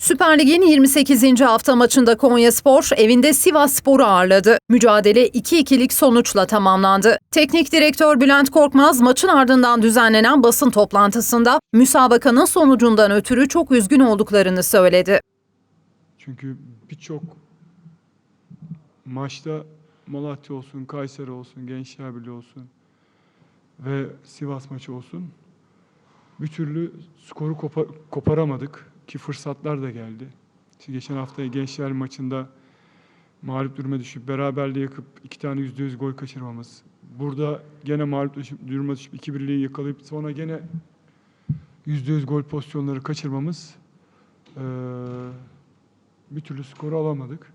Süper Lig'in 28. hafta maçında Konyaspor evinde Sivas Spor'u ağırladı. Mücadele 2-2'lik sonuçla tamamlandı. Teknik direktör Bülent Korkmaz maçın ardından düzenlenen basın toplantısında müsabakanın sonucundan ötürü çok üzgün olduklarını söyledi. Çünkü birçok maçta Malatya olsun, Kayseri olsun, Gençler Birliği olsun ve Sivas maçı olsun bir türlü skoru kopa- koparamadık ki fırsatlar da geldi. İşte geçen hafta Gençler maçında mağlup duruma düşüp beraberliği yakıp iki tane yüzde yüz gol kaçırmamız. Burada gene mağlup duruma düşüp iki birliği yakalayıp sonra gene yüzde yüz gol pozisyonları kaçırmamız eee bir türlü skoru alamadık.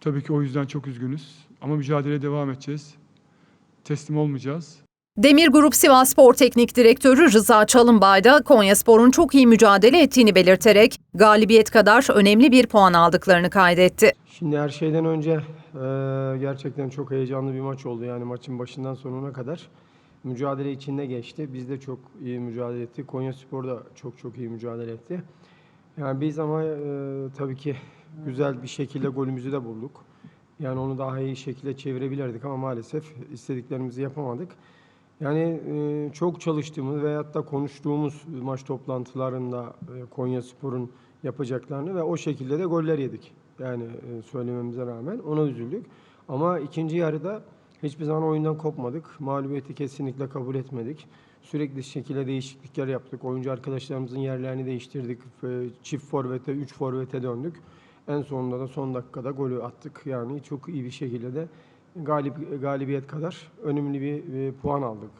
Tabii ki o yüzden çok üzgünüz. Ama mücadeleye devam edeceğiz. Teslim olmayacağız. Demir Grup Sivas Spor Teknik Direktörü Rıza Çalınbay da Konyaspor'un çok iyi mücadele ettiğini belirterek galibiyet kadar önemli bir puan aldıklarını kaydetti. Şimdi her şeyden önce eee, gerçekten çok heyecanlı bir maç oldu. Yani maçın başından sonuna kadar mücadele içinde geçti. Biz de çok iyi mücadele ettik. Konya Spor da çok çok iyi mücadele etti. Yani biz ama eee, tabii ki güzel bir şekilde golümüzü de bulduk. Yani onu daha iyi şekilde çevirebilirdik ama maalesef istediklerimizi yapamadık. Yani çok çalıştığımız veyahut da konuştuğumuz maç toplantılarında Konya Spor'un yapacaklarını ve o şekilde de goller yedik. Yani söylememize rağmen ona üzüldük. Ama ikinci yarıda hiçbir zaman oyundan kopmadık. Mağlubiyeti kesinlikle kabul etmedik. Sürekli şekilde değişiklikler yaptık. Oyuncu arkadaşlarımızın yerlerini değiştirdik. Çift forvete, üç forvete döndük. En sonunda da son dakikada golü attık. Yani çok iyi bir şekilde de galip, galibiyet kadar önemli bir e, puan aldık.